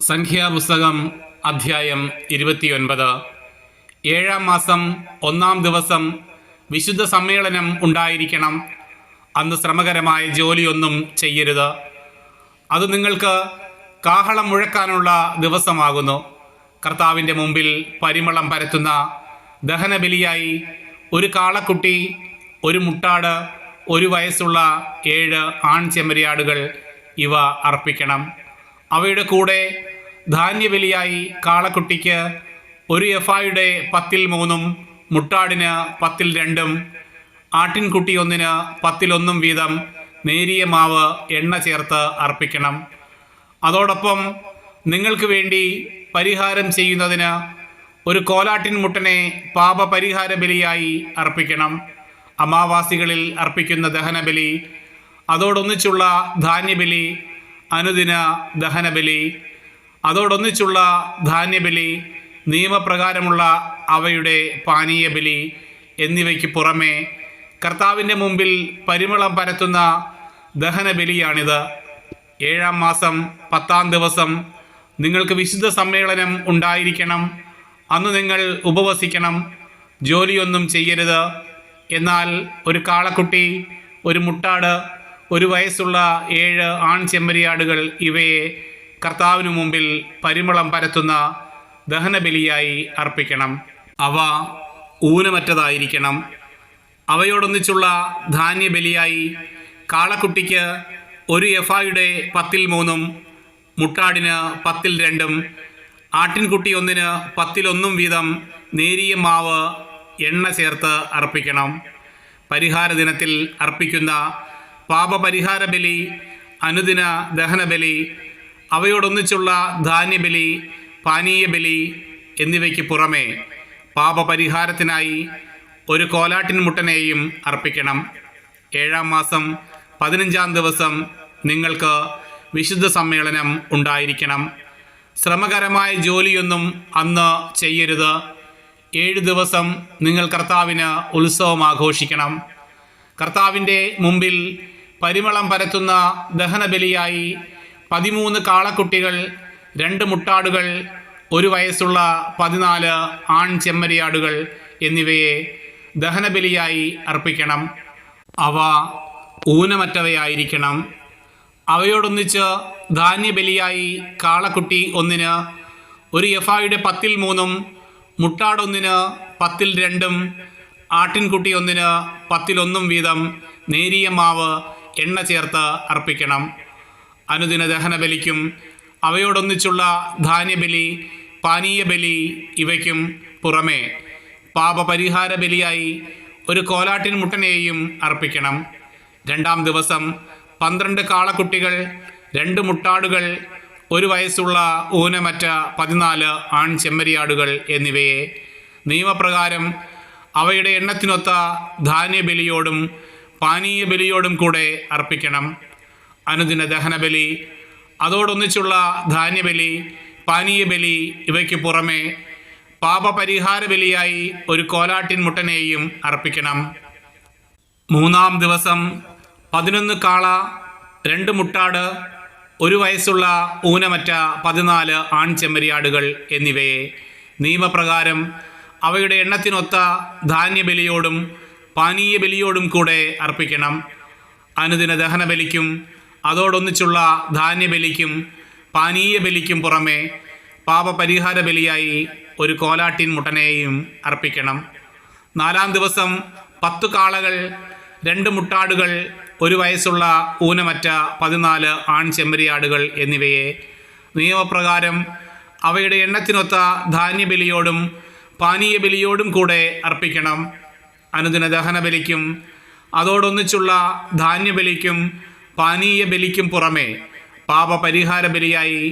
സംഖ്യാപുസ്തകം അധ്യായം ഇരുപത്തിയൊൻപത്. ഏഴാം മാസം ഒന്നാം ദിവസം വിശുദ്ധ സമ്മേളനം ഉണ്ടായിരിക്കണം. അന്ന് ശ്രമകരമായ ജോലിയൊന്നും ചെയ്യരുത്. അത് നിങ്ങൾക്ക് കാഹളം മുഴക്കാനുള്ള ദിവസമാകുന്നു. കർത്താവിന്റെ മുമ്പിൽ പരിമളം പരത്തുന്ന ദഹനബലിയായി ഒരു കാളക്കുട്ടി ഒരു മുട്ടാട് ഒരു വയസ്സുള്ള ഏഴ് ആൺ ചെമ്മരിയാടുകൾ ഇവ അർപ്പിക്കണം. അവയുടെ കൂടെ ധാന്യബലിയായി കാളക്കുട്ടിക്ക് ഒരു എഫായുടെ പത്തിൽ മൂന്നും മുട്ടാടിന് പത്തിൽ രണ്ടും ആട്ടിൻകുട്ടി ഒന്നിന് പത്തിലൊന്നും വീതം നേരിയ മാവ് എണ്ണ ചേർത്ത് അർപ്പിക്കണം. അതോടൊപ്പം നിങ്ങൾക്ക് വേണ്ടി പരിഹാരം ചെയ്യുന്നതിന് ഒരു കോലാട്ടിൻ മുട്ടനെ പാപപരിഹാര ബലിയായി അർപ്പിക്കണം. അമാവാസികളിൽ അർപ്പിക്കുന്ന ദഹനബലി അതോടൊന്നിച്ചുള്ള ധാന്യബലി അനുദിന ദഹനബലി അതോടൊന്നിച്ചുള്ള ധാന്യബലി നിയമപ്രകാരമുള്ള അവയുടെ പാനീയബലി എന്നിവയ്ക്ക് പുറമെ കർത്താവിന്റെ മുമ്പിൽ പരിമളം പരത്തുന്ന ദഹനബലിയാണിത്. ഏഴാം മാസം പത്താം ദിവസം നിങ്ങൾക്ക് വിശുദ്ധ സമ്മേളനം ഉണ്ടായിരിക്കണം. അന്ന് നിങ്ങൾ ഉപവസിക്കണം. ജോലിയൊന്നും ചെയ്യരുത്. എന്നാൽ ഒരു കാളക്കുട്ടി ഒരു മുട്ടാട് ഒരു വയസ്സുള്ള ഏഴ് ആൺ ചെമ്മരിയാടുകൾ ഇവയെ കർത്താവിനു മുമ്പിൽ പരിമളം പരത്തുന്ന ദഹനബലിയായി അർപ്പിക്കണം. അവ ഊനമറ്റതായിരിക്കണം. അവയോടൊന്നിച്ചുള്ള ധാന്യബലിയായി കാളക്കുട്ടിക്ക് ഒരു എഫായുടെ പത്തിൽ മൂന്നും മുട്ടാടിന് പത്തിൽ രണ്ടും ആട്ടിൻകുട്ടി ഒന്നിന് പത്തിലൊന്നും വീതം നേരിയ മാവ് എണ്ണ ചേർത്ത് അർപ്പിക്കണം. പരിഹാര ദിനത്തിൽ അർപ്പിക്കുന്ന പാപപരിഹാര ബലി അനുദിന ദഹനബലി അവയോടൊന്നിച്ചുള്ള ധാന്യബലി പാനീയബലി എന്നിവയ്ക്ക് പുറമെ പാപപരിഹാരത്തിനായി ഒരു കോലാട്ടിൻ മുട്ടനെയും അർപ്പിക്കണം. ഏഴാം മാസം പതിനഞ്ചാം ദിവസം നിങ്ങൾക്ക് വിശുദ്ധ സമ്മേളനം ഉണ്ടായിരിക്കണം. ശ്രമകരമായ ജോലിയൊന്നും അന്ന് ചെയ്യരുത്. ഏഴ് ദിവസം നിങ്ങൾ കർത്താവിന് ഉത്സവം ആഘോഷിക്കണം. കർത്താവിന്റെ മുമ്പിൽ പരിമളം പരത്തുന്ന ദഹനബലിയായി പതിമൂന്ന് കാളക്കുട്ടികൾ രണ്ട് മുട്ടാടുകൾ ഒരു വയസ്സുള്ള പതിനാല് ആൺ ചെമ്മരിയാടുകൾ എന്നിവയെ ദഹനബലിയായി അർപ്പിക്കണം. അവ ഊനമറ്റവയായിരിക്കണം. അവയോടൊന്നിച്ച് ധാന്യബലിയായി കാളക്കുട്ടി ഒന്നിന് ഒരു യഫായുടെ പത്തിൽ മൂന്നും മുട്ടാടൊന്നിന് പത്തിൽ രണ്ടും ആട്ടിൻകുട്ടി ഒന്നിന് പത്തിലൊന്നും വീതം നേരിയ മാവ് എണ്ണ ചേർത്ത് അർപ്പിക്കണം. അനുദിന ദഹനബലിക്കും അവയോടൊന്നിച്ചുള്ള ധാന്യബലി പാനീയ ബലി ഇവയ്ക്കും പുറമെ പാപപരിഹാര ബലിയായി ഒരു കോലാട്ടിൻ മുട്ടനെയും അർപ്പിക്കണം. രണ്ടാം ദിവസം പന്ത്രണ്ട് കാളക്കുട്ടികൾ രണ്ട് മുട്ടാടുകൾ ഒരു വയസ്സുള്ള ഊനമറ്റ പതിനാല് ആൺ ചെമ്മരിയാടുകൾ എന്നിവയെ നിയമപ്രകാരം അവയുടെ എണ്ണത്തിനൊത്ത ധാന്യബലിയോടും പാനീയ ബലിയോടും കൂടെ അർപ്പിക്കണം. അനുദിന ദഹനബലി അതോടൊന്നിച്ചുള്ള ധാന്യബലി പാനീയബലി ഇവയ്ക്ക് പുറമെ പാപപരിഹാര ബലിയായി ഒരു കോലാട്ടിൻ മുട്ടനെയും അർപ്പിക്കണം. മൂന്നാം ദിവസം പതിനൊന്ന് കാള രണ്ട് മുട്ടാട് ഒരു വയസ്സുള്ള ഊനമറ്റ പതിനാല് ആൺ ചെമ്മരിയാടുകൾ എന്നിവയെ നിയമപ്രകാരം അവയുടെ എണ്ണത്തിനൊത്ത ധാന്യബലിയോടും പാനീയ ബലിയോടും കൂടെ അർപ്പിക്കണം. അനുദിന ദഹനബലിക്കും അതോടൊന്നിച്ചുള്ള ധാന്യബലിക്കും പാനീയ ബലിക്കും പുറമെ പാപപരിഹാര ബലിയായി ഒരു കോലാട്ടിൻ മുട്ടനെയും അർപ്പിക്കണം. നാലാം ദിവസം പത്ത് കാളകൾ രണ്ട് മുട്ടാടുകൾ ഒരു വയസ്സുള്ള ഊനമറ്റ പതിനാല് ആൺ ചെമ്പരിയാടുകൾ എന്നിവയെ നിയമപ്രകാരം അവയുടെ എണ്ണത്തിനൊത്ത ധാന്യബലിയോടും പാനീയ ബലിയോടും കൂടെ അർപ്പിക്കണം. അനുദിന ദഹനബലിക്കും അതോടൊന്നിച്ചുള്ള ധാന്യബലിക്കും പാനീയ ബലിക്കും പുറമെ പാപപരിഹാര ബലിയായി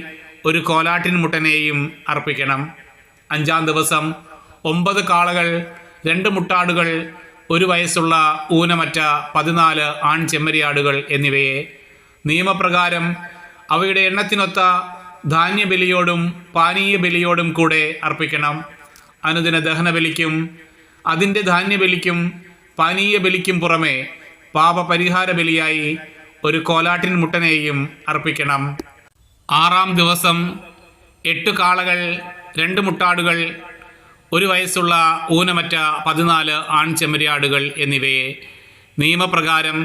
ഒരു കോലാട്ടിൻ മുട്ടനെയും അർപ്പിക്കണം. അഞ്ചാം ദിവസം ഒമ്പത് കാളകൾ രണ്ട് മുട്ടാടുകൾ ഒരു വയസ്സുള്ള ഊനമറ്റ പതിനാല് ആൺ ചെമ്മരിയാടുകൾ എന്നിവയെ നിയമപ്രകാരം അവയുടെ എണ്ണത്തിനൊത്ത ധാന്യബലിയോടും പാനീയ ബലിയോടും കൂടെ അർപ്പിക്കണം. അനുദിന ദഹനബലിക്കും അതിന്റെ ധാന്യബലിക്കും പാനീയ ബലിക്കും പുറമെ പാപപരിഹാര ബലിയായി ഒരു കോലാട്ടിൻ മുട്ടനെയും അർപ്പിക്കണം. ആറാം ദിവസം എട്ട് കാളകൾ രണ്ട് മുട്ടാടുകൾ ഒരു വയസ്സുള്ള ഊനമറ്റ പതിനാല് ആൺചെമ്മരിയാടുകൾ എന്നിവയെ നിയമപ്രകാരം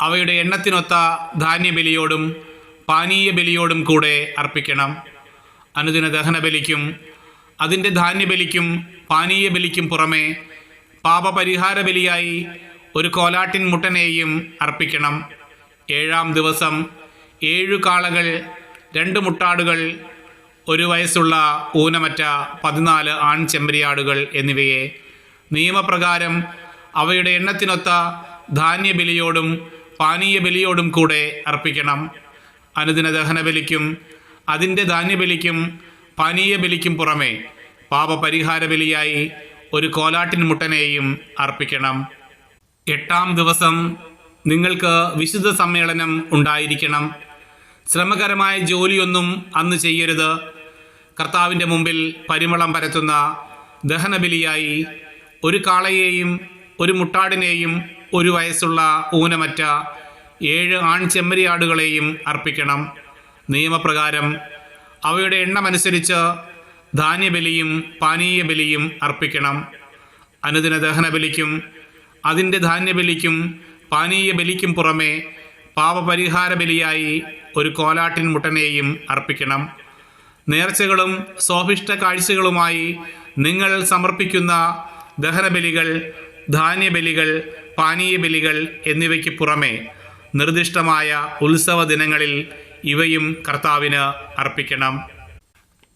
അവയുടെ എണ്ണത്തിനൊത്ത ധാന്യബലിയോടും പാനീയ ബലിയോടും കൂടെ അർപ്പിക്കണം. അനുദിന ദഹനബലിക്കും അതിന്റെ ധാന്യബലിക്കും പാനീയ ബലിക്കും പുറമെ പാപപരിഹാര ബലിയായി ഒരു കോലാട്ടിൻ മുട്ടനെയും അർപ്പിക്കണം. ഏഴാം ദിവസം ഏഴു കാളകൾ രണ്ട് മുട്ടാടുകൾ ഒരു വയസ്സുള്ള ഊനമറ്റ പതിനാല് ആൺ ചെമ്പരിയാടുകൾ എന്നിവയെ നിയമപ്രകാരം അവയുടെ എണ്ണത്തിനൊത്ത ധാന്യബലിയോടും പാനീയ ബലിയോടും കൂടെ അർപ്പിക്കണം. അനുദിന ദഹനബലിക്കും അതിന്റെ ധാന്യബലിക്കും പാനീയ ബലിക്കും പുറമെ പാപപരിഹാര ബലിയായി ഒരു കോലാട്ടിൻ മുട്ടനെയും അർപ്പിക്കണം. എട്ടാം ദിവസം നിങ്ങൾക്ക് വിശുദ്ധ സമ്മേളനം ഉണ്ടായിരിക്കണം. ശ്രമകരമായ ജോലിയൊന്നും അന്ന് ചെയ്യരുത്. കർത്താവിന്റെ മുമ്പിൽ പരിമളം പരത്തുന്ന ദഹനബലിയായി ഒരു കാളയെയും ഒരു മുട്ടാടിനെയും ഒരു വയസ്സുള്ള ഊനമറ്റ ഏഴ് ആൺ ചെമ്മരിയാടുകളെയും അർപ്പിക്കണം. നിയമപ്രകാരം അവയുടെ എണ്ണമനുസരിച്ച് ധാന്യബലിയും പാനീയബലിയും അർപ്പിക്കണം. അനുദിന ദഹനബലിക്കും അതിന്റെ ധാന്യബലിക്കും പാനീയ ബലിക്കും പുറമെ പാപപരിഹാര ബലിയായി ഒരു കോലാട്ടിൻ മുട്ടനെയും അർപ്പിക്കണം. നേർച്ചകളും സ്വാഭിഷ്ട കാഴ്ചകളുമായി നിങ്ങൾ സമർപ്പിക്കുന്ന ദഹനബലികൾ ധാന്യബലികൾ പാനീയ ബലികൾ എന്നിവയ്ക്ക് പുറമെ നിർദ്ദിഷ്ടമായ ഉത്സവ ദിനങ്ങളിൽ ഇവയും കർത്താവിന് അർപ്പിക്കണം.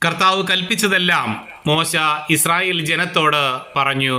കർത്താവ് കൽപ്പിച്ചതെല്ലാം മോശ ഇസ്രായേൽ ജനത്തോട് പറഞ്ഞു.